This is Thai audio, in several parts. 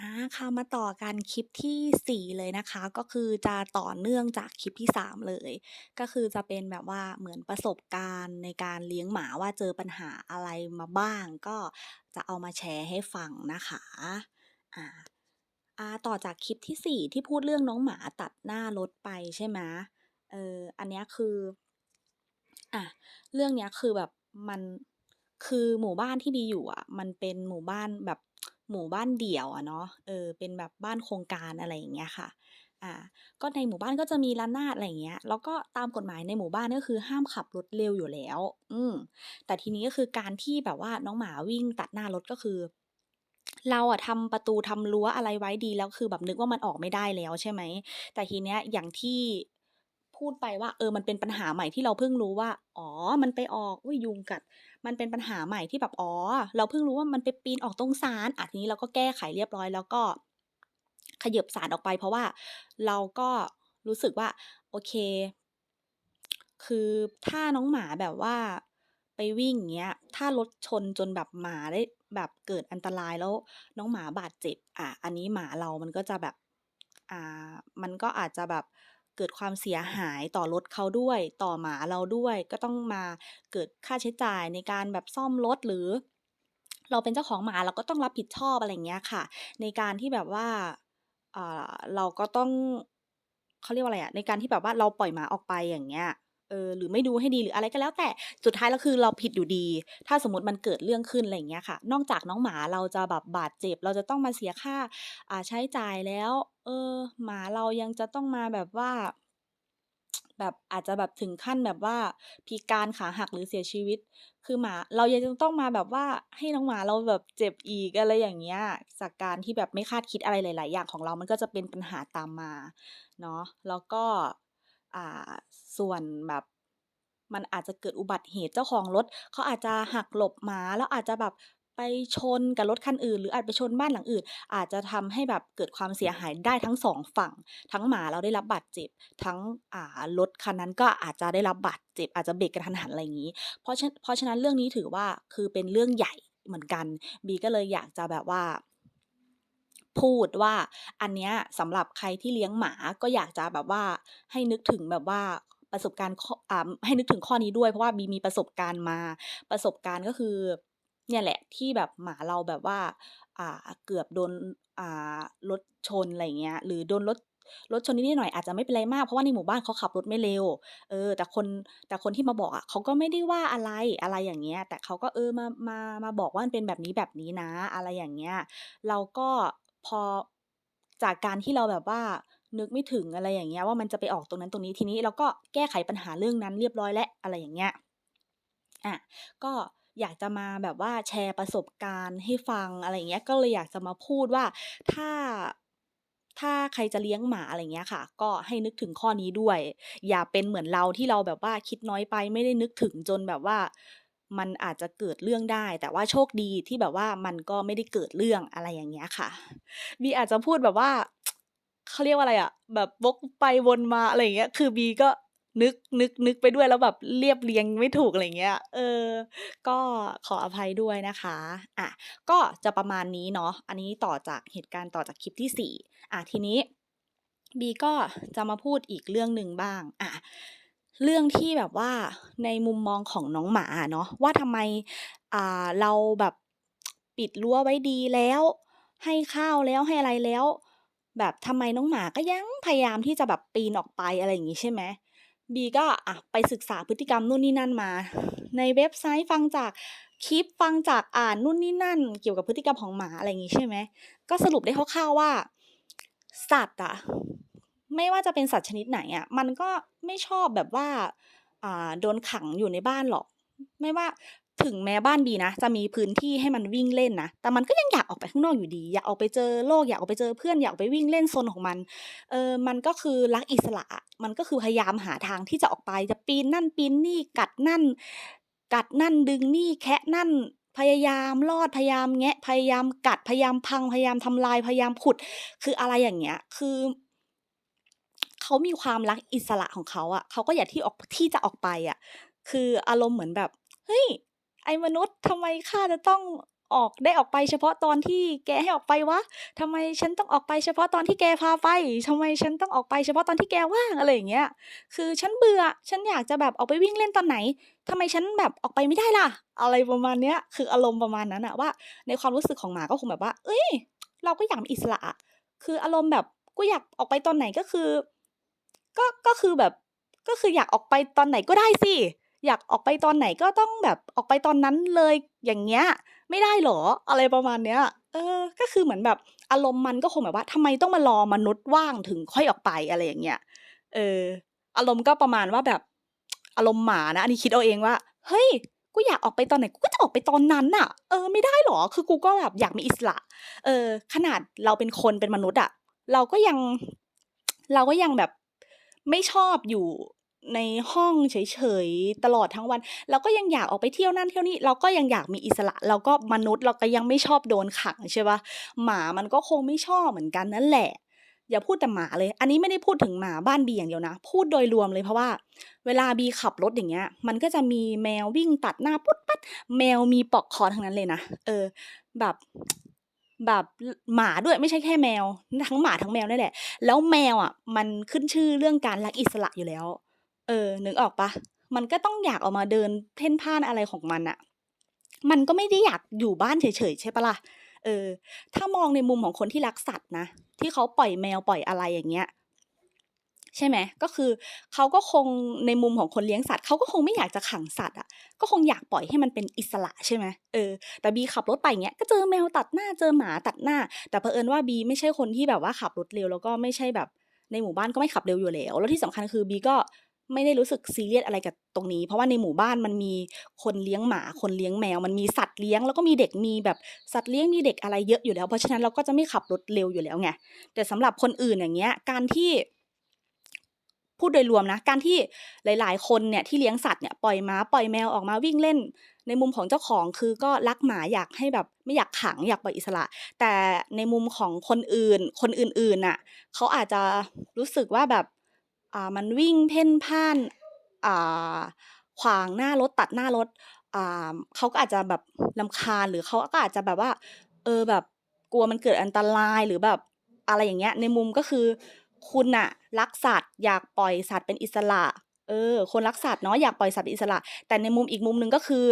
อ่าค่ะมาต่อกันคลิปที่ 4 เลยนะคะ ก็คือจะต่อเนื่องจากคลิปที่ 3 เลย ก็คือจะเป็นแบบว่าเหมือนประสบการณ์ในการเลี้ยงหมาว่าเจอปัญหาอะไรมาบ้าง ก็จะเอามาแชร์ให้ฟังนะคะอ่าอ่าต่อจากคลิปที่ 4 ที่พูดเรื่องน้องหมาตัดหน้ารถไปใช่ไหมเอออันนี้คืออะเรื่องเนี้ยคือแบบมันคือหมู่บ้านที่บีอยู่อะ มันเป็นหมู่บ้านแบบ หมู่บ้านเดี่ยวอะเนาะเออเป็นแบบบ้านโครงการอะไรอย่างเงี้ยค่ะอ่าก็ในหมู่บ้านก็จะมีระนาดอะไรเงี้ย แล้วก็ตามกฎหมายในหมู่บ้านก็คือห้ามขับรถเร็วอยู่แล้ว อืมแต่ทีนี้ก็คือการที่แบบว่าน้องหมาวิ่งตัดหน้ารถก็คือ เราอะทำประตูทำรั้วอะไรไว้ดีแล้วคือแบบนึกว่ามันออกไม่ได้แล้วใช่ไหมแต่ทีเนี้ยอย่างที่ พูดไปว่า เออมันเป็นปัญหาใหม่ที่เราเพิ่งรู้ว่า อ๋อ มันไปออกอุ๊ยยุงกัด มันเป็นปัญหาใหม่ที่แบบอ๋อ เราเพิ่งรู้ว่ามันไปปีนออกตรงศาลอะทีนี้เราก็แก้ไขเรียบร้อย แล้วก็ ขยับศาลออกไป เพราะว่าเราก็รู้สึกว่า โอเค คือถ้าน้องหมาแบบว่าไปวิ่งอย่างเงี้ย ถ้ารถชนจนแบบหมาได้แบบเกิดอันตรายแล้วน้องหมาบาดเจ็บ อะ อันนี้หมาเรามันก็จะแบบ อ่า มันก็อาจจะแบบ เกิดความเสียหายต่อรถเขาด้วย ต่อหมาเราด้วย ก็ต้องมาเกิดค่าใช้จ่ายในการแบบซ่อมรถหรือ เราเป็นเจ้าของหมาเราก็ต้องรับผิดชอบอะไรเงี้ยค่ะ ในการที่แบบว่าเราก็ต้องเขาเรียกว่าอะไรอะในการที่แบบว่าเราปล่อยหมาออกไปอย่างเงี้ยเออหรือไม่ดูให้ดีหรืออะไรก็แล้วแต่สุดท้ายแล้วคือเราผิดอยู่ดี ถ้าสมมติมันเกิดเรื่องขึ้นอะไรอย่างเงี้ยค่ะ นอกจากน้องหมาเราจะแบบบาดเจ็บ เราจะต้องมาเสียค่าอ่าใช้จ่ายแล้ว เออ หมาเรายังจะต้องมาแบบว่า แบบอาจจะแบบถึงขั้นแบบว่าพิการขาหักหรือเสียชีวิต คือหมาเรายังจะต้องมาแบบว่าให้น้องหมาเราแบบเจ็บอีกอะไรอย่างเงี้ย จากการที่แบบไม่คาดคิดอะไรหลาย ๆ อย่างของเรา มันก็จะเป็นปัญหาตามมาเนาะ แล้วก็อ่าส่วนแบบมันอาจจะเกิดอุบัติเหตุเจ้าของรถเขาอาจจะหักหลบหมาแล้วอาจจะแบบ ไปชนกับรถคันอื่น หรืออาจไปชนบ้านหลังอื่น อาจจะทำให้แบบเกิดความเสียหายได้ทั้งสองฝั่ง ทั้งหมาเราได้รับบาดเจ็บ ทั้งอ่ารถคันนั้นก็อาจจะได้รับบาดเจ็บ อาจจะเบรกกระทันหันอะไรอย่างงี้ เพราะฉะเพราะฉะนั้นเรื่องนี้ถือว่าคือเป็นเรื่องใหญ่เหมือนกันบีก็เลยอยากจะแบบว่าพูดว่าอันเนี้ยสำหรับใครที่เลี้ยงหมาก็อยากจะแบบว่าให้นึกถึงแบบว่าประสบการณ์ข้ออ่าให้นึกถึงข้อนี้ด้วยเพราะว่าบีมีประสบการณ์มาประสบการณ์ก็คือ เนี่ยแหละที่แบบหมาเราแบบว่าอ่าเกือบโดนอ่ารถชนอะไรเงี้ยหรือโดนรถรถชนนิดหน่อยอาจจะไม่เป็นไรมากเพราะว่าในหมู่บ้านเขาขับรถไม่เร็ว เออ แต่คนแต่คนที่มาบอกอะเขาก็ไม่ได้ว่าอะไรอะไรอย่างเงี้ย แต่เขาก็เออมามามาบอกว่ามันเป็นแบบนี้แบบนี้นะ อะไรอย่างเงี้ย เราก็พอจากการที่เราแบบว่านึกไม่ถึงอะไรอย่างเงี้ยว่ามันจะไปออกตรงนั้นตรงนี้ทีนี้เราก็แก้ไขปัญหาเรื่องนั้นเรียบร้อยแล้วอะไรอย่างเงี้ยอะก็ อยากจะมาแบบว่าแชร์ประสบการณ์ให้ฟังอะไรอย่างเงี้ยก็เลยอยากจะมาพูดว่าถ้าถ้าใครจะเลี้ยงหมาอะไรเงี้ยค่ะ ก็ให้นึกถึงข้อนี้ด้วย อย่าเป็นเหมือนเราที่เราแบบว่าคิดน้อยไปไม่ได้นึกถึงจนแบบว่ามันอาจจะเกิดเรื่องได้ แต่ว่าโชคดีที่แบบว่ามันก็ไม่ได้เกิดเรื่องอะไรอย่างเงี้ยค่ะบีอาจจะพูดแบบว่าเขาเรียกว่าอะไรอะแบบวกไปวนมาอะไรอย่างเงี้ย คือบีก็ นึกนึกนึกไปด้วยแล้วแบบเรียบเรียงไม่ถูกอะไรเงี้ย เออ ก็ขออภัยด้วยนะคะ อะ ก็จะประมาณนี้เนาะ อันนี้ต่อจากเหตุการณ์ต่อจากคลิปที่สี่อะทีนี้บีก็จะมาพูดอีกเรื่องหนึ่งบ้าง อะ เรื่องที่แบบว่าในมุมมองของน้องหมาเนาะว่าทำไมอ่าเราแบบปิดรั้วไว้ดีแล้ว ให้ข้าวแล้วให้อะไรแล้ว แบบทำไมน้องหมาก็ยังพยายามที่จะแบบปีนออกไปอะไรอย่างงี้ใช่ไหม บีก็อะไปศึกษาพฤติกรรมนู่นนี่นั่นมา ในเว็บไซต์ฟังจากคลิปฟังจากอ่านนู่นนี่นั่น เกี่ยวกับพฤติกรรมของหมาอะไรอย่างงี้ใช่ไหมก็สรุปได้คร่าวๆว่า สัตว์อะไม่ว่าจะเป็นสัตว์ชนิดไหนอะมันก็ไม่ชอบแบบว่าอ่าโดนขังอยู่ในบ้านหรอก ไม่ว่า ถึงแม้บ้านบีนะ จะมีพื้นที่ให้มันวิ่งเล่นนะ แต่มันก็ยังอยากออกไปข้างนอกอยู่ดี อยากออกไปเจอโลก อยากออกไปเจอเพื่อน อยากไปวิ่งเล่นโซนของมัน เออ มันก็คือรักอิสระ มันก็คือพยายามหาทางที่จะออกไป จะปีนนั่นปีนนี่ กัดนั่น กัดนั่นดึงนี่ แคะนั่น พยายามรอด พยายามแงะ พยายามกัด พยายามพัง พยายามทำลาย พยายามขุด คืออะไรอย่างเงี้ย คือเขามีความรักอิสระของเขาอะเขาก็อยากที่ออกที่จะออกไปอะ คืออารมณ์เหมือนแบบ เฮ้ย ไอ้มนุษย์ทำไมข้าจะต้องออกได้ออกไปเฉพาะตอนที่แกให้ออกไปวะทำไมฉันต้องออกไปเฉพาะตอนที่แกพาไปทำไมฉันต้องออกไปเฉพาะตอนที่แกว่างอะไรอย่างเงี้ย คือฉันเบื่อ ฉันอยากจะแบบออกไปวิ่งเล่นตอนไหนทำไมฉันแบบออกไปไม่ได้ล่ะ อะไรประมาณเนี้ย คืออารมณ์ประมาณนั้นอะว่า ในความรู้สึกของหมาก็คงแบบว่า เอ้ย เราก็อยากมีอิสระ คืออารมณ์แบบกูอยากออกไปตอนไหนก็คือ ก็ ก็คือแบบ ก็คืออยากออกไปตอนไหนก็ได้สิ อยากออกไปตอนไหนก็ต้องแบบออกไปตอนนั้นเลยอย่างเงี้ย ไม่ได้เหรออะไรประมาณเนี้ย เออ ก็คือเหมือนแบบอารมณ์มันก็คงแบบว่าทำไมต้องมารอมนุษย์ว่างถึงค่อยออกไปอะไรอย่างเงี้ย เออ อารมณ์ก็ประมาณว่าแบบ อารมณ์หมานะอันนี้คิดเอาเองว่า เฮ้ยกูอยากออกไปตอนไหนกูก็จะออกไปตอนนั้นน่ะ เออไม่ได้เหรอ คือกูก็แบบอยากมีอิสระ เออ ขนาดเราเป็นคนเป็นมนุษย์อะเราก็ยัง เราก็ยังแบบไม่ชอบอยู่ ในห้องเฉยๆตลอดทั้งวัน เราก็ยังอยากออกไปเที่ยวนั่นเที่ยวนี่เราก็ยังอยากมีอิสระ เราก็มนุษย์เราก็ยังไม่ชอบโดนขังใช่ปะหมามันก็คงไม่ชอบเหมือนกันนั่นแหละ อย่าพูดแต่หมาเลย อันนี้ไม่ได้พูดถึงหมาบ้านบีอย่างเดียวนะ พูดโดยรวมเลยเพราะว่า เวลาบีขับรถอย่างเงี้ย มันก็จะมีแมววิ่งตัดหน้าปุ๊ดปัดแมวมีปอกคอทั้งนั้นเลยนะเออ แบบแบบหมาด้วยไม่ใช่แค่แมว ทั้งหมาทั้งแมวนี่แหละ แล้วแมวอะ มันขึ้นชื่อเรื่องการรักอิสระอยู่แล้ว เออ นึกออกปะมันก็ต้องอยากออกมาเดินเพ่นพ่านอะไรของมันอะมันก็ไม่ได้อยากอยู่บ้านเฉยๆใช่ปะล่ะ เออ ถ้ามองในมุมของคนที่รักสัตว์นะ ที่เขาปล่อยแมวปล่อยอะไรอย่างเงี้ย ใช่ไหม ก็คือเขาก็คงในมุมของคนเลี้ยงสัตว์เขาก็คงไม่อยากจะขังสัตว์อะ ก็คงอยากปล่อยให้มันเป็นอิสระใช่ไหมเออ แต่บีขับรถไปเงี้ย ก็เจอแมวตัดหน้า เจอหมาตัดหน้า แต่เผอิญว่าบีไม่ใช่คนที่แบบว่าขับรถเร็วแล้วก็ไม่ใช่แบบในหมู่บ้านก็ไม่ขับเร็วอยู่แล้ว แล้วที่สำคัญคือบีก็ ไม่ได้รู้สึกซีเรียสอะไรกับตรงนี้ เพราะว่าในหมู่บ้านมันมีคนเลี้ยงหมาคนเลี้ยงแมว มันมีสัตว์เลี้ยงแล้วก็มีเด็กมีแบบสัตว์เลี้ยงมีเด็กอะไรเยอะอยู่แล้วเพราะฉะนั้นเราก็จะไม่ขับรถเร็วอยู่แล้วไงแต่สำหรับคนอื่นอย่างเงี้ยการที่พูดโดยรวมนะการที่หลาย ๆ คนเนี่ยที่เลี้ยงสัตว์เนี่ยปล่อยหมาปล่อยแมวออกมาวิ่งเล่น ในมุมของเจ้าของคือก็รักหมาอยากให้แบบไม่อยากขังอยากปล่อยอิสระ แต่ในมุมของคนอื่น คนอื่นๆน่ะเขาอาจจะรู้สึกว่าแบบ อ่ามันวิ่งเพ่นพ่านอ่าขวางหน้ารถตัดหน้ารถอ่าเขาก็อาจจะแบบลำคาญหรือเขาก็อาจจะแบบว่า เออแบบกลัวมันเกิดอันตรายหรือแบบอะไรอย่างเงี้ย ในมุมก็คือคุณน่ะรักสัตว์อยากปล่อยสัตว์เป็นอิสระ เออ คนรักสัตว์เนาะอยากปล่อยสัตว์เป็นอิสระ แต่ในมุมอีกมุมหนึ่งก็คือ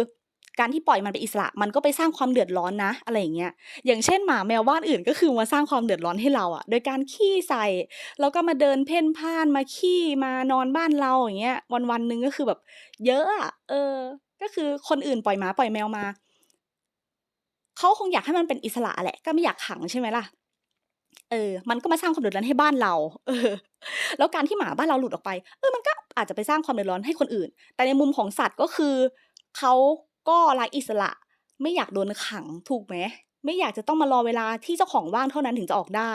การที่ปล่อยมันเป็นอิสระมันก็ไปสร้างความเดือดร้อนนะ อะไรอย่างเงี้ยอย่างเช่นหมาแมวบ้านอื่นก็คือมาสร้างความเดือดร้อนให้เราอะโดยการขี้ใส่แล้วก็มาเดินเพ่นพ่านมาขี้มานอนบ้านเราอย่างเงี้ยวันๆหนึ่งก็คือแบบ เยอะอะเออ ก็คือคนอื่นปล่อยหมาปล่อยแมวมาเขาคงอยากให้มันเป็นอิสระแหละก็ไม่อยากขังใช่ไหมล่ะเออ มันก็มาสร้างความเดือดร้อนให้บ้านเรา เออ แล้วการที่หมาบ้านเราหลุดออกไป เออ มันก็อาจจะไปสร้างความเดือดร้อนให้คนอื่น แต่ในมุมของสัตว์ก็คือเขา ก็รักอิสระไม่อยากโดนขังถูกไหมไม่อยากจะต้องมารอเวลาที่เจ้าของว่างเท่านั้นถึงจะออกได้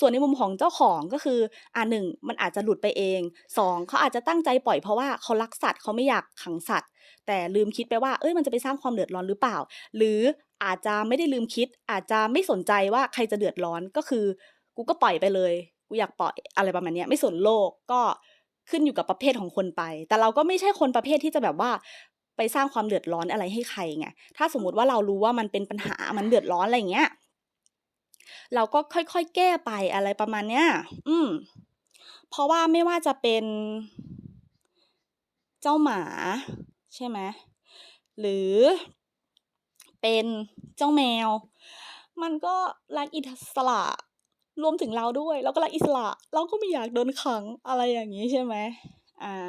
ส่วนในมุมของเจ้าของก็คืออ่าหนึ่งมันอาจจะหลุดไปเองสองเขาอาจจะตั้งใจปล่อยเพราะว่าเขารักสัตว์เขาไม่อยากขังสัตว์ แต่ลืมคิดไปว่าเอ้ยมันจะไปสร้างความเดือดร้อนหรือเปล่า หรืออาจจะไม่ได้ลืมคิด อาจจะไม่สนใจว่าใครจะเดือดร้อนก็คือ กูก็ปล่อยไปเลยกูอยากปล่อยอะไรประมาณนี้ไม่สนโลกก็ขึ้นอยู่กับประเภทของคนไป แต่เราก็ไม่ใช่คนประเภทที่จะแบบว่า ไปสร้างความเดือดร้อนอะไรให้ใครไงถ้าสมมติว่าเรารู้ว่ามันเป็นปัญหามันเดือดร้อนอะไรเงี้ยเราก็ค่อยๆแก้ไปอะไรประมาณเนี้ยอืม เพราะว่าไม่ว่าจะเป็นเจ้าหมา ใช่ไหมหรือเป็นเจ้าแมว มันก็รักอิสระรวมถึงเราด้วย เราก็รักอิสระ เราก็ไม่อยากโดนขังอะไรอย่างงี้ใช่ไหมอ่า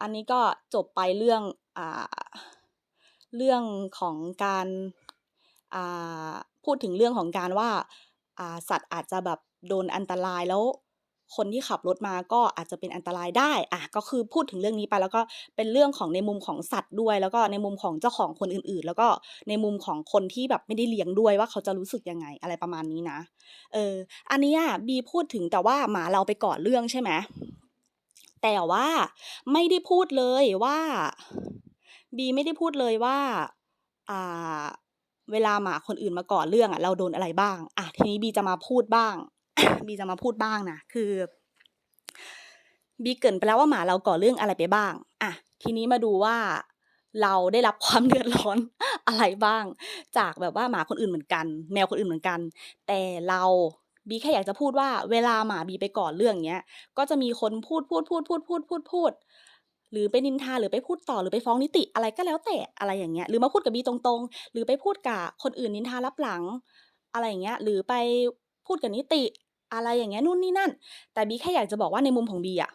อันนี้ก็จบไปเรื่อง เรื่องของการพูดถึงเรื่องของการว่าสัตว์อาจจะแบบโดนอันตรายแล้วคนที่ขับรถมาก็อาจจะเป็นอันตรายได้อะก็คือพูดถึงเรื่องนี้ไปแล้วก็เป็นเรื่องของในมุมของสัตว์ด้วย แล้วก็ในมุมของเจ้าของคนอื่นๆ แล้วก็ในมุมของคนที่แบบไม่ได้เลี้ยงด้วยว่าเขาจะรู้สึกยังไงอะไรประมาณนี้นะ เออ อันนี้บีพูดถึงแต่ว่าหมาเราไปก่อเรื่องใช่ไหม แต่ว่าไม่ได้พูดเลยว่าบีไม่ได้พูดเลยว่าอ่าเวลาหมาคนอื่นมาก่อเรื่องอะเราโดนอะไรบ้าง อะทีนี้บีจะมาพูดบ้าง บีจะมาพูดบ้างนะคือบีเกินไปแล้วว่าหมาเราก่อเรื่องอะไรไปบ้าง อะ ทีนี้มาดูว่าเราได้รับความเดือดร้อนอะไรบ้าง จากแบบว่าหมาคนอื่นเหมือนกัน แมวคนอื่นเหมือนกัน แต่เรา บีแค่อยากจะพูดว่าเวลาหมาบีไปก่อเรื่องเนี้ย ก็จะมีคนพูดพูดพูดพูดพูดพูดพูด หรือไปนินทาหรือไปพูดต่อหรือไปฟ้องนิติอะไรก็แล้วแต่อะไรอย่างเงี้ย หรือมาพูดกับบีตรงๆ หรือไปพูดกับคนอื่นนินทารับหลัง อะไรอย่างเงี้ย หรือไปพูดกับนิติอะไรอย่างเงี้ยนู่นนี่นั่น แต่บีแค่อยากจะบอกว่าในมุมของบีอะ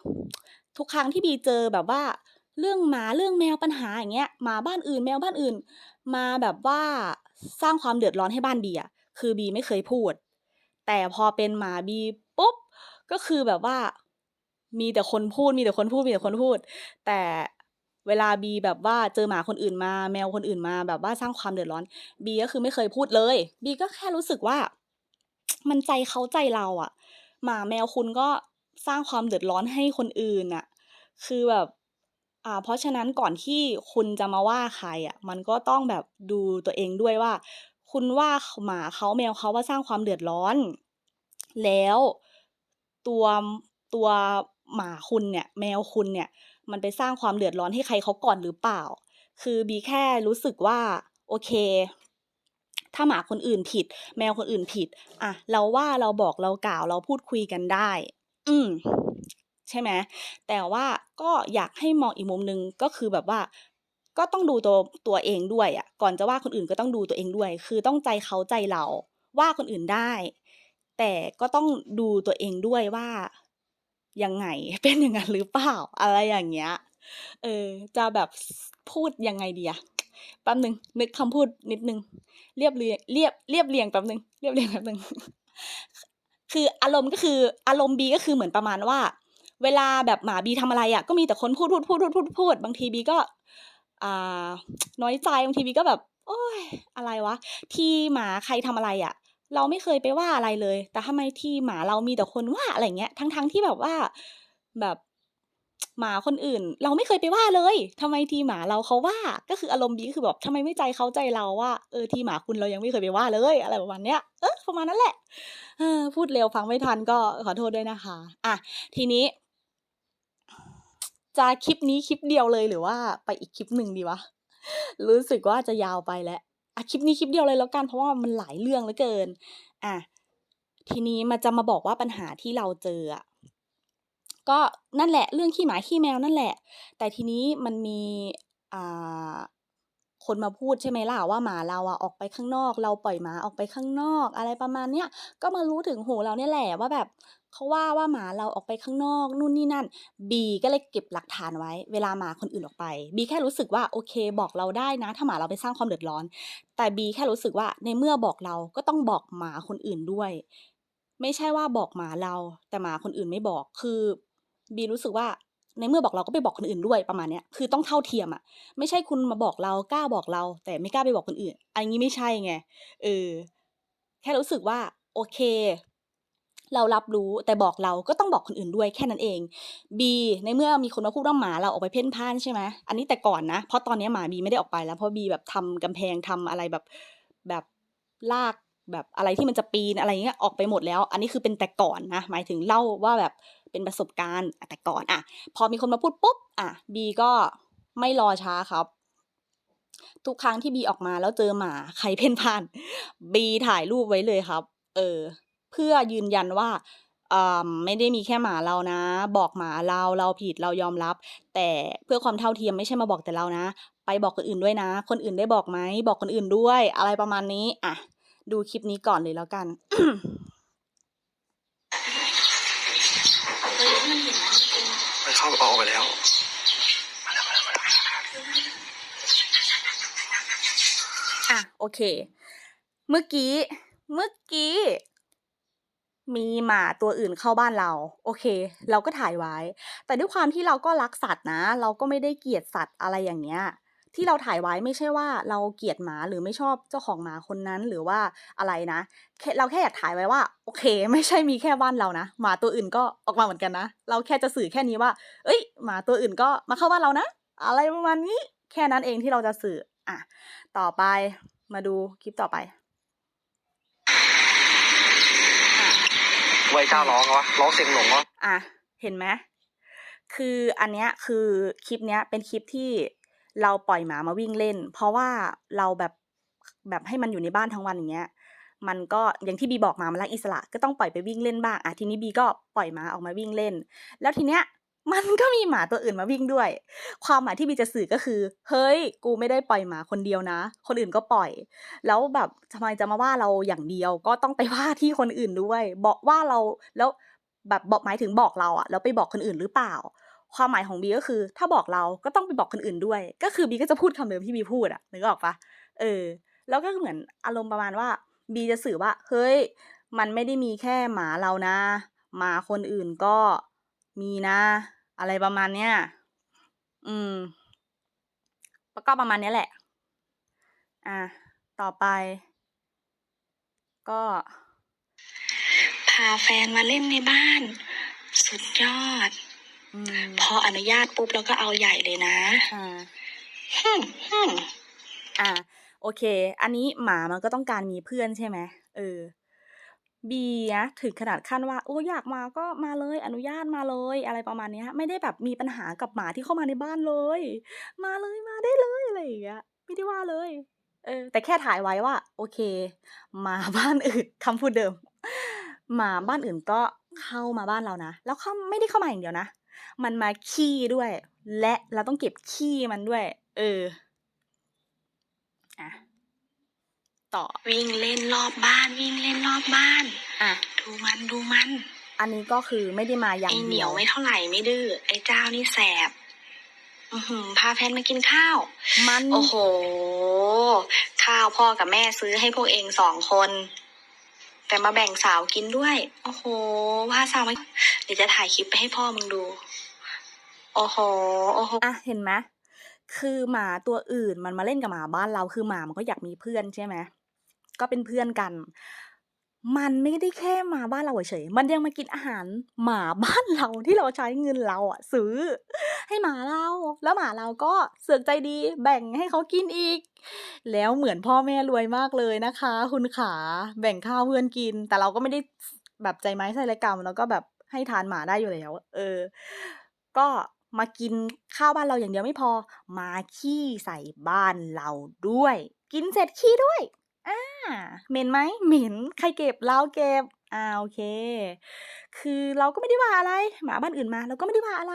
ทุกครั้งที่บีเจอแบบว่า เรื่องหมาเรื่องแมวปัญหาอย่างเงี้ยหมาบ้านอื่นแมวบ้านอื่น มาแบบว่าสร้างความเดือดร้อนให้บ้านบีอะคือบีไม่เคยพูด แต่พอเป็นหมาบีปุ๊บก็คือแบบว่า มีแต่คนพูดมีแต่คนพูดมีแต่คนพูด แต่เวลาบีแบบว่าเจอหมาคนอื่นมาแมวคนอื่นมาแบบว่าสร้างความเดือดร้อนบีก็คือไม่เคยพูดเลยบีก็แค่รู้สึกว่า มันใจเขาใจเราอะหมาแมวคุณก็สร้างความเดือดร้อนให้คนอื่นอะคือแบบอ่าเพราะฉะนั้นก่อนที่คุณจะมาว่าใครอะมันก็ต้องแบบดูตัวเองด้วยว่า คุณว่าหมาเขาแมวเขาว่าสร้างความเดือดร้อน แล้วตัวตัวหมาคุณเนี่ย แมวคุณเนี่ย มันไปสร้างความเดือดร้อนให้ใครเขาก่อนหรือเปล่า คือบีแค่รู้สึกว่า โอเค ถ้าหมาคนอื่นผิด แมวคนอื่นผิดอะเราว่าเราบอกเรากล่าวเราพูดคุยกันได้ อืมใช่ไหมแต่ว่าก็อยากให้มองอีกมุมหนึ่งก็คือแบบว่า ก็ต้องดูตัวตัวเองด้วยอะก่อนจะว่าคนอื่นก็ต้องดูตัวเองด้วย คือต้องใจเขาใจเราว่าคนอื่นได้ แต่ก็ต้องดูตัวเองด้วยว่ายังไงเป็นอย่างนั้นหรือเปล่าอะไรอย่างเงี้ยเออจะแบบพูดยังไงดีอะแป๊บหนึ่งนึกคำพูดนิดนึงเรียบเรียงเรียบเรียบเรียงแป๊บหนึ่งเรียบเรียงแป๊บหนึ่งคืออารมณ์ก็คืออารมณ์บีก็คือเหมือนประมาณว่า เวลาแบบหมาบีทำอะไรอะก็มีแต่คนพูดพูดพูดพูดพูดพูดบางทีบีก็ น้อยใจบางทีบีก็แบบ โอ๊ยอะไรวะ ที่หมาใครทำอะไรอะเราไม่เคยไปว่าอะไรเลย แต่ทำไมที่หมาเรามีแต่คนว่าอะไรเงี้ย ทั้งๆที่แบบว่าแบบหมาคนอื่น เราไม่เคยไปว่าเลยทำไมทีหมาเราเขาว่า ก็คืออารมณ์บีคือแบบทำไมไม่ใจเขาใจเราว่าเออทีหมาคุณเรายังไม่เคยไปว่าเลย อะไรประมาณเนี้ยเออประมาณนั้นแหละออพูดเร็วฟังไม่ทันก็ขอโทษด้วยนะคะ อะทีนี้ จะคลิปนี้คลิปเดียวเลยหรือว่าไปอีกคลิปหนึ่งดีวะ รู้สึกว่าจะยาวไปแล้วอะคลิปนี้คลิปเดียวเลยแล้วกันเพราะว่ามันหลายเรื่องเหลือเกินอะทีนี้มาจะมาบอกว่าปัญหาที่เราเจออะก็นั่นแหละเรื่องขี้หมาขี้แมวนั่นแหละ แต่ทีนี้มันมีอ่าคนมาพูดใช่ไหมล่ะว่าหมาเราอะออกไปข้างนอก เราปล่อยหมาออกไปข้างนอก อะไรประมาณเนี้ยก็มารู้ถึงหูเราเนี่ยแหละว่าแบบ เขาว่าว่าหมาเราออกไปข้างนอกนู่นนี่นั่นบีก็เลยเก็บหลักฐานไว้ เวลาหมาคนอื่นออกไปบีแค่รู้สึกว่าโอเค บอกเราได้นะ ถ้าหมาเราไปสร้างความเดือดร้อน แต่บีแค่รู้สึกว่าในเมื่อบอกเราก็ต้องบอกหมาคนอื่นด้วย ไม่ใช่ว่าบอกหมาเรา แต่หมาคนอื่นไม่บอกคือบีรู้สึกว่าในเมื่อบอกเราก็ไปบอกคนอื่นด้วยประมาณเนี้ยคือต้องเท่าเทียมอะไม่ใช่คุณมาบอกเรากล้าบอกเรา แต่ไม่กล้าไปบอกคนอื่น อันนี้ไม่ใช่ไงเออแค่รู้สึกว่าโอเค เรารับรู้แต่บอกเราก็ต้องบอกคนอื่นด้วยแค่นั้นเองบีในเมื่อมีคนมาพูดว่าหมาเราออกไปเพ่นพ่านใช่ไหมอันนี้แต่ก่อนนะเพราะตอนนี้หมาบีไม่ได้ออกไปแล้วเพราะบีแบบทำกำแพงทำอะไรแบบแบบลากแบบอะไรที่มันจะปีนอะไรอย่างเงี้ยออกไปหมดแล้ว อันนี้คือเป็นแต่ก่อนนะหมายถึงเล่าว่าแบบเป็นประสบการณ์แต่ก่อนอะพอมีคนมาพูดปุ๊บอะบีก็ไม่รอช้าครับ ทุกครั้งที่บีออกมาแล้วเจอหมาใครเพ่นพ่านบีถ่ายรูปไว้เลยครับ เออ พื่อยืนยันว่าอ่าไม่ได้มีแค่หมาเรานะ บอกหมาเราเราผิดเรายอมรับ แต่เพื่อความเท่าเทียมไม่ใช่มาบอกแต่เรานะ ไปบอกคนอื่นด้วยนะ คนอื่นได้บอกไหมบอกคนอื่นด้วย อะไรประมาณนี้อะดูคลิปนี้ก่อนเลยแล้วกันเฮ้ยมันเห็นนะเป็นมันเข้าออกไปแล้วมาแล้วมาแล้วมาแล้วอะโอเค เมื่อกี้ เมื่อกี้ มีหมาตัวอื่นเข้าบ้านเรา โอเค เราก็ถ่ายไว้ แต่ด้วยความที่เราก็รักสัตว์นะ เราก็ไม่ได้เกลียดสัตว์อะไรอย่างเงี้ยที่เราถ่ายไว้ไม่ใช่ว่าเราเกลียดหมาหรือไม่ชอบเจ้าของหมาคนนั้นหรือว่าอะไรนะเราแค่อยากถ่ายไว้ว่า โอเค ไม่ใช่มีแค่บ้านเรานะหมาตัวอื่นก็ออกมาเหมือนกันนะ เราแค่จะสื่อแค่นี้ว่าเฮ้ย หมาตัวอื่นก็มาเข้าบ้านเรานะ อะไรประมาณนี้ แค่นั้นเองที่เราจะสื่ออะต่อไปมาดูคลิปต่อไป อะ ไว้เจ้าร้องวะร้องเสียงหลงวะอะเห็นไหมคืออันเนี้ยคือคลิปเนี้ยเป็นคลิปที่เราปล่อยหมามาวิ่งเล่น เพราะว่าเราแบบแบบให้มันอยู่ในบ้านทั้งวันอย่างเงี้ย มันก็อย่างที่บีบอกมามันรักอิสระก็ต้องปล่อยไปวิ่งเล่นบ้างอะทีนี้บีก็ปล่อยหมาออกมาวิ่งเล่น แล้วทีเนี้ย มันก็มีหมาตัวอื่นมาวิ่งด้วย ความหมายที่บีจะสื่อก็คือ เฮ้ย กูไม่ได้ปล่อยหมาคนเดียวนะ คนอื่นก็ปล่อย แล้วแบบทำไมจะมาว่าเราอย่างเดียว ก็ต้องไปว่าที่คนอื่นด้วย บอกว่าเรา แล้วแบบบอกหมายถึงบอกเราอะแล้วไปบอกคนอื่นหรือเปล่า ความหมายของบีก็คือ ถ้าบอกเราก็ต้องไปบอกคนอื่นด้วย ก็คือบีก็จะพูดคำเดิมที่บีพูดอะนึกออกปะเออ แล้วก็เหมือนอารมณ์ประมาณว่าบีจะสื่อว่า เฮ้ย มันไม่ได้มีแค่หมาเรานะ หมาคนอื่นก็มีนะ อะไรประมาณเนี้ย อืมก็ประมาณเนี้ยแหละ อะ ต่อไป ก็ พาแฟนมาเล่นในบ้าน สุดยอดอืมพออนุญาตปุ๊บแล้วก็เอาใหญ่เลยนะ อ่าฮึมฮึมอ่า โอเค อันนี้หมามันก็ต้องการมีเพื่อนใช่ไหม เออ บีนะถึงขนาดขั้นว่าโอ้อยากมาก็มาเลยอนุญาตมาเลยอะไรประมาณนี้ไม่ได้แบบมีปัญหากับหมาที่เข้ามาในบ้านเลย มาเลยมาได้เลยอะไรอย่างเงี้ยไม่ได้ว่าเลยเออแต่แค่ถ่ายไว้ว่า โอเคหมาบ้านอื่นคำพูดเดิมหมาบ้านอื่นก็เข้ามาบ้านเรานะ แล้วเขาไม่ได้เข้ามาอย่างเดียวนะ มันมาขี้ด้วย และเราต้องเก็บขี้มันด้วย เออ อะ ต่อ วิ่งเล่นรอบบ้าน วิ่งเล่นรอบบ้าน อะ ดูมันดูมัน อันนี้ก็คือไม่ได้มาอย่าไองเหเดีนียยววไม่เท่าไหร่ไม่ดื้อไอ้เจ้านี่แสบอือหือพาแฟนมากินข้าว มัน โอ้โห ข้าวพ่อกับแม่ซื้อให้พวกเองสองคน แต่มาแบ่งสาวกินด้วย โอ้โหว่าสาวมาเดี๋ยวจะถ่ายคลิปไปให้พ่อมึงดู โอ้โห โอ้โหอะเห็นไหมคือหมาตัวอื่นมันมาเล่นกับหมาบ้านเราคือหมามันก็อยากมีเพื่อนใช่ไหม ก็เป็นเพื่อนกัน มันไม่ได้แค่มาบ้านเราเฉยมันยังมากินอาหารหมาบ้านเราที่เราใช้เงินเราอะซื้อ ให้หมาเราแล้วหมาเราก็เสือกใจดีแบ่งให้เขากินอีก แล้วเหมือนพ่อแม่รวยมากเลยนะคะ คุณขาแบ่งข้าวเพื่อนกิน แต่เราก็ไม่ได้แบบใจไม้ใส่ละกรรมแล้วก็แบบให้ทานหมาได้อยู่แล้ว เออ ก็มากินข้าวบ้านเราอย่างเดียวไม่พอ มาขี้ใส่บ้านเราด้วย กินเสร็จขี้ด้วย อ่าเหม็นไหมเหม็นใครเก็บเราเก็บอ่าโอเค คือเราก็ไม่ได้ว่าอะไร หมาบ้านอื่นมาเราก็ไม่ได้ว่าอะไร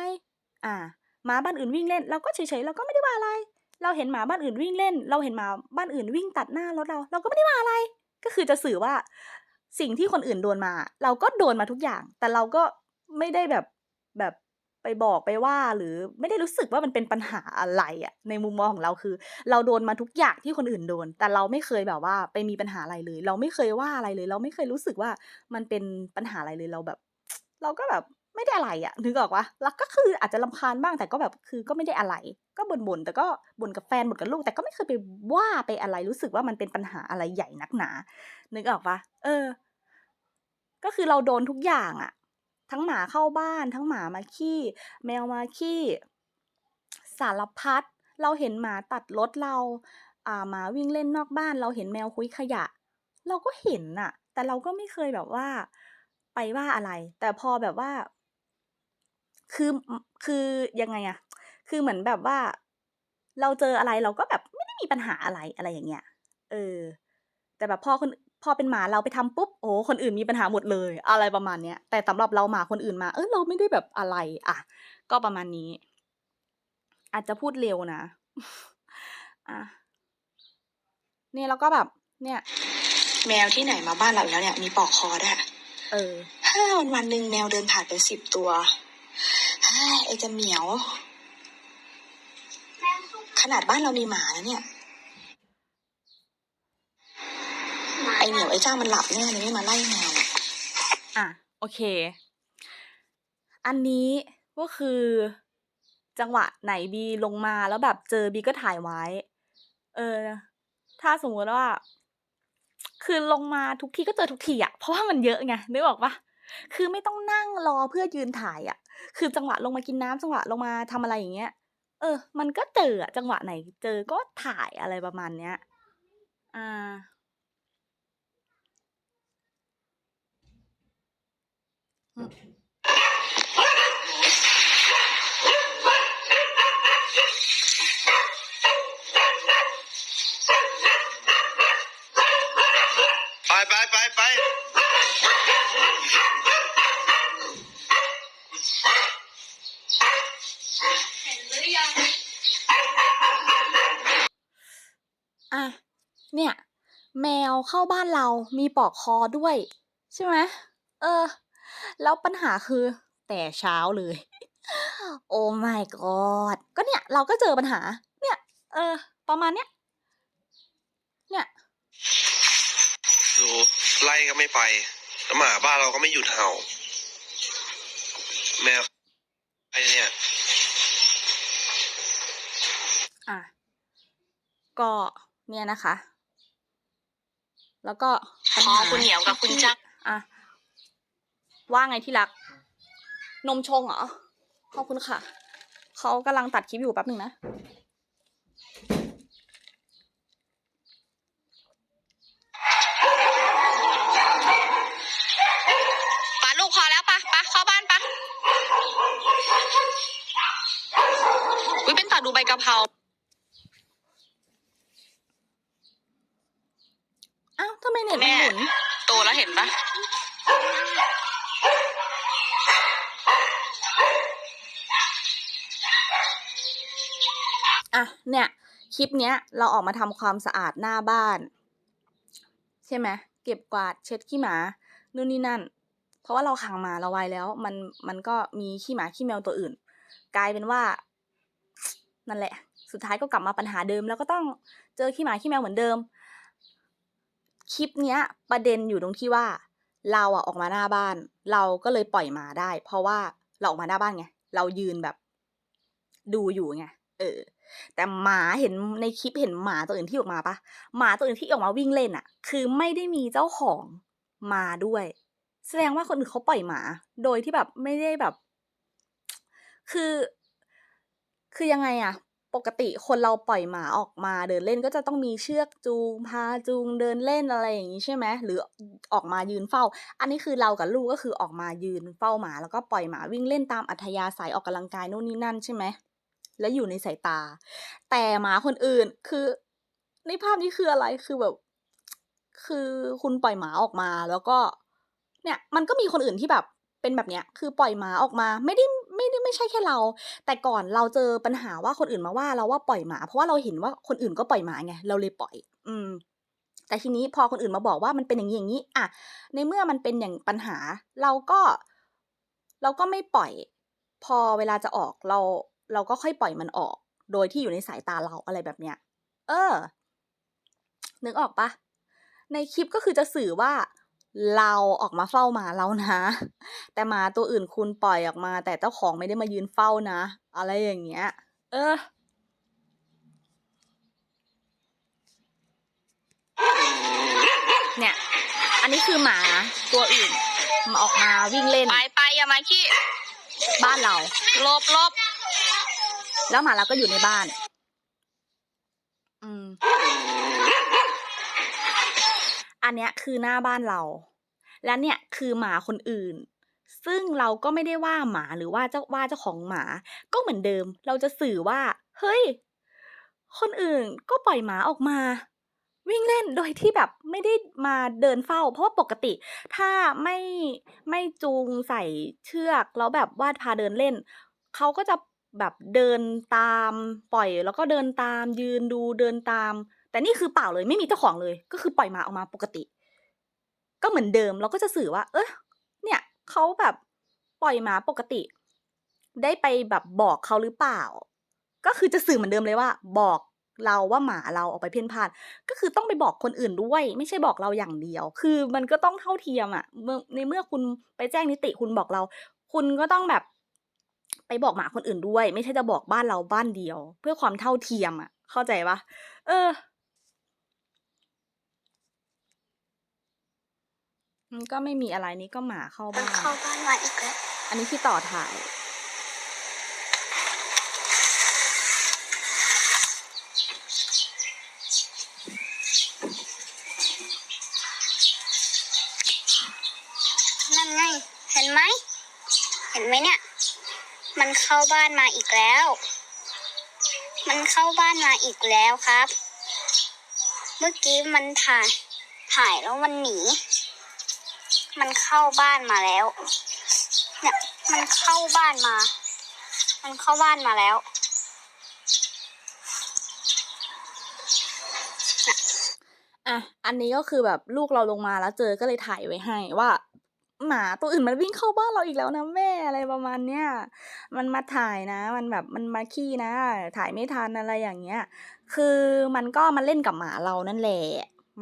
อ่าหมาบ้านอื่นวิ่งเล่น เราก็เฉยๆเราก็ไม่ได้ว่าอะไร เราเห็นหมาบ้านอื่นวิ่งเล่น เราเห็นหมาบ้านอื่นวิ่งตัดหน้ารถเรา เราก็ไม่ได้ว่าอะไร ก็คือจะสื่อว่าสิ่งที่คนอื่นโดนมา เราก็โดนมาทุกอย่าง แต่เราก็ไม่ได้แบบแบบ ไปบอกไปว่าหรือไม่ได้รู้สึกว่ามันเป็นปัญหาอะไรอะในมุมมองของเราคือ เราโดนมาทุกอย่างที่คนอื่นโดน แต่เราไม่เคยแบบว่าไปมีปัญหาอะไรเลย เราไม่เคยว่าอะไรเลย เราไม่เคยรู้สึกว่ามันเป็นปัญหาอะไรเลยเราแบบ เราก็แบบไม่ได้อะไรอะนึกออกปะแล้วก็คืออาจจะรำคาญบ้างแต่ก็แบบคือก็ไม่ได้อะไร ก็บ่นๆแต่ก็บ่นกับแฟนบ่นกับลูก แต่ก็ไม่เคยไปว่าไปอะไรรู้สึกว่ามันเป็นปัญหาอะไรใหญ่นักหนา นึกออกปะเออ ก็คือเราโดนทุกอย่างอะ ทั้งหมาเข้าบ้าน ทั้งหมามาขี้ แมวมาขี้ สารพัด เราเห็นหมาตัดรถเราอ่าหมาวิ่งเล่นนอกบ้าน เราเห็นแมวคุยขยะ เราก็เห็นน่ะ แต่เราก็ไม่เคยแบบว่า ไปว่าอะไร แต่พอแบบว่า คือคือยังไงอะคือเหมือนแบบว่า เราเจออะไรเราก็แบบไม่ได้มีปัญหาอะไรอะไรอย่างเงี้ยเออแต่แบบพอคน พอเป็นหมาเราไปทำปุ๊บโอ้คนอื่นมีปัญหาหมดเลย อะไรประมาณเนี้ยแต่สำหรับเราหมาคนอื่นมา เออเราไม่ได้แบบอะไร อะ ก็ประมาณนี้ อาจจะพูดเร็วนะอะเนี่ยแล้วก็แบบ เนี่ย แมวที่ไหนมาบ้านเราอีกแล้วเนี่ยมีปอกคอด้วยเออถ้าวันวันหนึ่งแมวเดินผ่านเป็นสิบตัวเฮ้ยไอจะเหมียว ขนาดบ้านเรามีหมาแล้วเนี่ย ไอเหมียวไอเจ้ามันหลับเนี่ยเลยไม่มาไล่แมวอะอะโอเค อันนี้ก็คือ จังหวะไหนบีลงมาแล้วแบบเจอบีก็ถ่ายไว้ เออ ถ้าสมมติว่า คือลงมาทุกทีก็เจอทุกทีอะเพราะว่ามันเยอะไงนึกออกปะคือไม่ต้องนั่งรอเพื่อยืนถ่ายอะคือจังหวะลงมากินน้ำจังหวะลงมาทำอะไรอย่างเงี้ย เออ มันก็เจออะจังหวะไหน เจอก็ถ่ายอะไรประมาณเนี้ย อ่า ไปไปไปไปเห็นหรือยัง อะ เนี่ย แมวเข้าบ้านเรามีปลอกคอด้วย ใช่ไหมเออ แล้วปัญหาคือแต่เช้าเลย โอ้ my god ก็เนี่ย เราก็เจอปัญหา เนี่ย เออ ประมาณเนี้ย เนี่ยดูไล่ก็ไม่ไปแล้วหมาบ้านเราก็ไม่หยุดเห่า แมวไอเนี่ย อะ ก็เนี่ยนะคะ แล้วก็ปัญอ๋อหาคุณเหนียวกับคุณจักอะ ว่าไงที่รัก นมชงเหรอ ขอบคุณค่ะ เขากำลังตัดคลิปอยู่แป๊บหนึ่งนะปาลูกพอแล้วปะปะเข้าบ้านปะอุ้ยเป็นต่อดูใบกะเพราอ้าวทำไมเน็ตมันแม่หมุน โตแล้วเห็นปะ อะเนี่ยคลิปเนี้ยเราออกมาทำความสะอาดหน้าบ้าน ใช่ไหมเก็บกวาดเช็ดขี้หมานู่นนี่นั่น เพราะว่าเราขังหมาเราไว้แล้ว มันมันก็มีขี้หมาขี้แมวตัวอื่น กลายเป็นว่า นั่นแหละ สุดท้ายก็กลับมาปัญหาเดิม แล้วก็ต้องเจอขี้หมาขี้แมวเหมือนเดิม คลิปเนี้ย ประเด็นอยู่ตรงที่ว่า เราอะออกมาหน้าบ้าน เราก็เลยปล่อยหมาได้ เพราะว่าเราออกมาหน้าบ้านไงเรายืนแบบ ดูอยู่ไงเออ แต่หมาเห็นในคลิปเห็นหมาตัวอื่นที่ออกมาปะหมาตัวอื่นที่ออกมาวิ่งเล่นอะคือไม่ได้มีเจ้าของมาด้วย แสดงว่าคนอื่นเขาปล่อยหมา โดยที่แบบไม่ได้แบบ คือ คือยังไงอะปกติคนเราปล่อยหมาออกมาเดินเล่นก็จะต้องมีเชือกจูงพาจูงเดินเล่นอะไรอย่างนี้ใช่ไหมหรือออกมายืนเฝ้า อันนี้คือเรากับลูกก็คือออกมายืนเฝ้าหมา แล้วก็ปล่อยหมาวิ่งเล่นตามอัธยาศัยออกกำลังกายโน่นนี่นั่นใช่ไหม แล้วอยู่ในสายตา แต่หมาคนอื่นคือในภาพนี้คืออะไรคือแบบ คือคุณปล่อยหมาออกมาแล้วก็ เนี่ย มันก็มีคนอื่นที่แบบเป็นแบบเนี้ย คือปล่อยหมาออกมา ไม่ได้ไม่ได้ไม่ใช่แค่เรา แต่ก่อนเราเจอปัญหาว่าคนอื่นมาว่าเราว่าปล่อยหมา เพราะว่าเราเห็นว่าคนอื่นก็ปล่อยหมาไงเราเลยปล่อย อืม แต่ทีนี้พอคนอื่นมาบอกว่ามันเป็นอย่างนี้อย่างนี้ อะ ในเมื่อมันเป็นอย่างปัญหา เราก็ เราก็ไม่ปล่อย พอเวลาจะออกเรา เราก็ค่อยปล่อยมันออก โดยที่อยู่ในสายตาเราอะไรแบบเนี้ย เออ นึกออกปะ ในคลิปก็คือจะสื่อว่าเราออกมาเฝ้าหมาเรานะ แต่หมาตัวอื่นคุณปล่อยออกมา แต่เจ้าของไม่ได้มายืนเฝ้านะ อะไรอย่างเงี้ย เออ เนี่ย อันนี้คือหมาตัวอื่นมาออกมาวิ่งเล่น ไปไปอย่ามาขี้ บ้านเรา ลบลบ แล้วหมาเราก็อยู่ในบ้าน อืม อันเนี้ยคือหน้าบ้านเรา และเนี่ยคือหมาคนอื่น ซึ่งเราก็ไม่ได้ว่าหมาหรือว่าเจ้าว่าเจ้าของหมา ก็เหมือนเดิม เราจะสื่อว่า เฮ้ย คนอื่นก็ปล่อยหมาออกมาวิ่งเล่นโดยที่แบบไม่ได้มาเดินเฝ้า เพราะว่าปกติ ถ้าไม่ไม่จูงใส่เชือกแล้วแบบวาดพาเดินเล่น เขาก็จะ แบบเดินตามปล่อย แล้วก็เดินตามยืนดูเดินตาม แต่นี่คือเปล่าเลยไม่มีเจ้าของเลย ก็คือปล่อยหมาออกมาปกติ ก็เหมือนเดิมเราก็จะสื่อว่า เออเนี่ยเขาแบบปล่อยหมาปกติ ได้ไปแบบบอกเขาหรือเปล่า ก็คือจะสื่อเหมือนเดิมเลยว่า บอกเราว่าหมาเราออกไปเพ่นพ่าน ก็คือต้องไปบอกคนอื่นด้วย ไม่ใช่บอกเราอย่างเดียว คือมันก็ต้องเท่าเทียมอะเมื่อในเมื่อคุณไปแจ้งนิติคุณบอกเรา คุณก็ต้องแบบ ไปบอกหมาคนอื่นด้วย ไม่ใช่จะบอกบ้านเราบ้านเดียว เพื่อความเท่าเทียมอะเข้าใจปะเออมันก็ไม่มีอะไรนี่ก็หมาเข้าบ้านเข้าบ้านมาอีกแล้วอันนี้พี่ต่อถ่าย นั่นไง เห็นไหม เห็นไหมเนี่ย มันเข้าบ้านมาอีกแล้ว มันเข้าบ้านมาอีกแล้วครับ เมื่อกี้มันถ่ายถ่ายแล้วมันหนี มันเข้าบ้านมาแล้ว เนี่ย มันเข้าบ้านมา มันเข้าบ้านมาแล้วอะ อันนี้ก็คือแบบลูกเราลงมาแล้วเจอก็เลยถ่ายไว้ให้ว่า หมาตัวอื่นมันวิ่งเข้าบ้านเราอีกแล้วนะแม่อะไรประมาณเนี้ย มันมาถ่ายนะ มันแบบมันมาขี้นะ ถ่ายไม่ทันอะไรอย่างเงี้ย คือมันก็มาเล่นกับหมาเรานั่นแหละ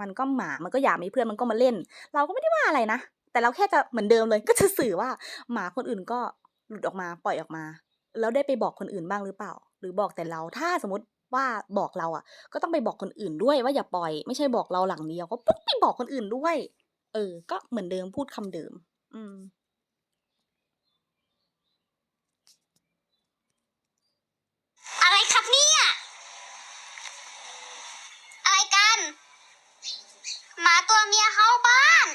มันก็หมา มันก็อยากมีเพื่อน มันก็มาเล่น เราก็ไม่ได้ว่าอะไรนะ แต่เราแค่จะเหมือนเดิมเลย ก็จะสื่อว่าหมาคนอื่นก็หลุดออกมาปล่อยออกมา แล้วได้ไปบอกคนอื่นบ้างหรือเปล่า หรือบอกแต่เรา ถ้าสมมติว่าบอกเราอะ ก็ต้องไปบอกคนอื่นด้วยว่าอย่าปล่อย ไม่ใช่บอกเราหลังเดียว ก็ปุ๊บไปบอกคนอื่นด้วย เออ ก็เหมือนเดิมพูดคำเดิม อืม อะไรครับเนี่ย อะไรกัน หมาตัวเมียเข้าบ้าน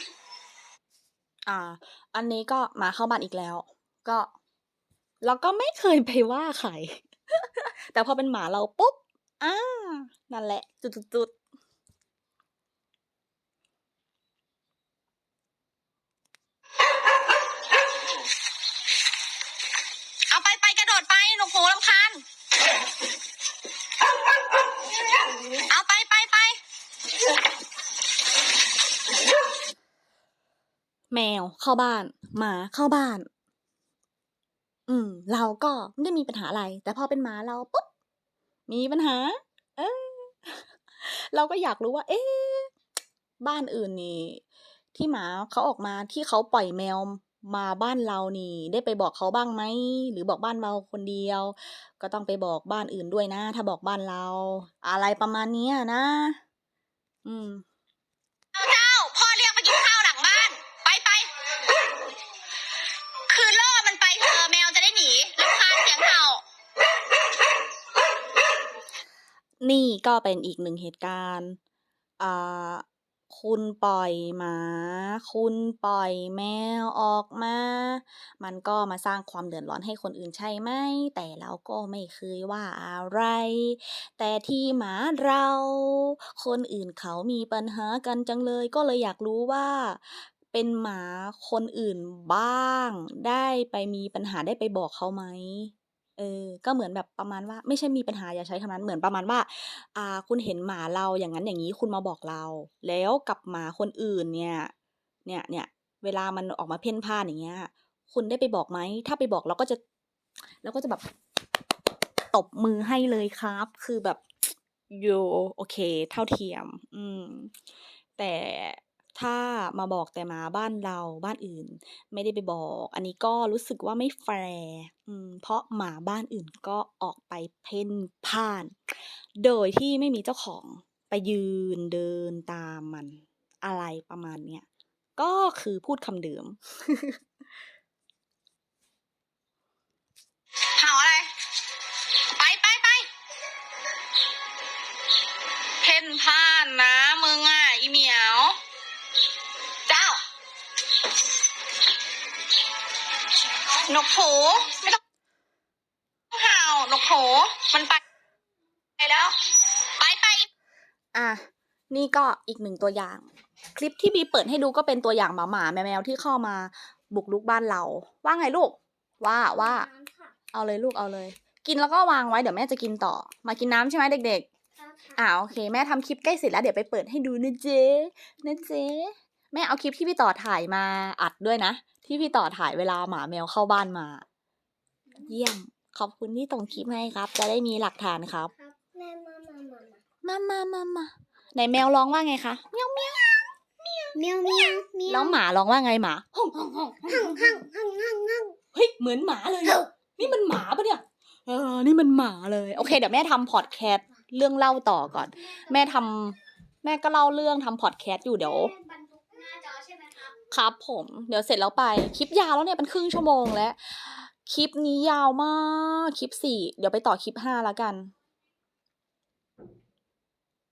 อ่า อันนี้ก็หมาเข้าบ้านอีกแล้ว ก็เราก็ไม่เคยไปว่าใคร แต่พอเป็นหมาเราปุ๊บ อ่า นั่นแหละ จุดๆๆ เอาไปไปกระโดดไปหนูหูลำคาญ เอาไปไปไป แมวเข้าบ้านหมาเข้าบ้าน อืม เราก็ไม่ได้มีปัญหาอะไร แต่พอเป็นหมาเราปุ๊บมีปัญหา เออเราก็อยากรู้ว่า เอ๊ะบ้านอื่นนี่ ที่หมาเขาออกมาที่เขาปล่อยแมวมาบ้านเรานี่ ได้ไปบอกเขาบ้างไหมหรือบอกบ้านเราคนเดียว ก็ต้องไปบอกบ้านอื่นด้วยนะ ถ้าบอกบ้านเรา อะไรประมาณนี้นะ อืม นี่ก็เป็นอีกหนึ่งเหตุการณ์อ่าคุณปล่อยหมา คุณปล่อยแมวออกมา มันก็มาสร้างความเดือดร้อนให้คนอื่นใช่ไหม แต่เราก็ไม่เคยว่าอะไร แต่ที่หมาเรา คนอื่นเขามีปัญหากันจังเลย ก็เลยอยากรู้ว่า เป็นหมาคนอื่นบ้าง ได้ไปมีปัญหาได้ไปบอกเขาไหม เออ ก็เหมือนแบบประมาณว่า ไม่ใช่มีปัญหาอย่าใช้คำนั้น เหมือนประมาณว่า อ่า คุณเห็นหมาเราอย่างงั้นอย่างงี้คุณมาบอกเรา แล้วกับหมาคนอื่นเนี่ย เนี่ยเนี่ยเวลามันออกมาเพ่นพ่านอย่างเงี้ย คุณได้ไปบอกไหม ถ้าไปบอกเราก็จะเราก็จะแบบตบมือให้เลยครับ คือแบบโยโอเค เท่าเทียม อืม แต่ ถ้ามาบอกแต่หมาบ้านเราบ้านอื่น ไม่ได้ไปบอก อันนี้ก็รู้สึกว่าไม่แฟร์เพราะหมาบ้านอื่นก็ออกไปเพ่นพ่าน โดยที่ไม่มีเจ้าของไปยืนเดินตามมัน อะไรประมาณเนี้ยก็คือพูดคำเดิมเห่าอะไร ไปไปไปเพ่นพ่านนะมึงอะ นกโผไม่ต้องเห่านกโผมันไปไปแล้ว ไปไปอะนี่ก็อีกหนึ่งตัวอย่าง คลิปที่บีเปิดให้ดูก็เป็นตัวอย่างหมาหมาๆแมวแมวๆที่เข้ามาบุกลุกบ้านเรา ว่าไงลูก ว่าว่า เอาเลยลูกเอาเลย กินแล้วก็วางไว้เดี๋ยวแม่จะกินต่อ มากินน้ำใช่ไหมเด็กๆอ่าโอเค แม่ทำคลิปใกล้เสร็จแล้วเดี๋ยวไปเปิดให้ดูนะเจ๊นะเจ๊แม่เอาคลิปที่พี่ต่อถ่ายมาอัดด้วยนะ ที่พี่ต่อถ่ายเวลาหมาแมวเข้าบ้านมา เยี่ยม ขอบคุณที่ส่งคลิปให้ครับ จะได้มีหลักฐานครับ ครับแม่มามามามามามามามาไหนแมวร้องว่าไงคะเมียวเมียวเมียวเมียวเมียวแล้วหมาร้องว่าไงหมาฮ่องฮ่องฮ่องหั่งหั่งหั่งหั่งหั่งเฮ้ยเหมือนหมาเลยอะนี่มันหมาปะเนี่ยเออ นี่มันหมาเลย โอเค เดี๋ยวแม่ทำพอดแคสต์เรื่องเล่าต่อก่อน แม่ทำแม่ก็เล่าเรื่องทำพอดแคสต์อยู่เดี๋ยว ครับผมเดี๋ยวเสร็จแล้วไป คลิปยาวแล้วเนี่ยเป็นครึ่งชั่วโมงแล้ว คลิปนี้ยาวมาก คลิปสี่เดี๋ยวไปต่อคลิปห้าแล้วกัน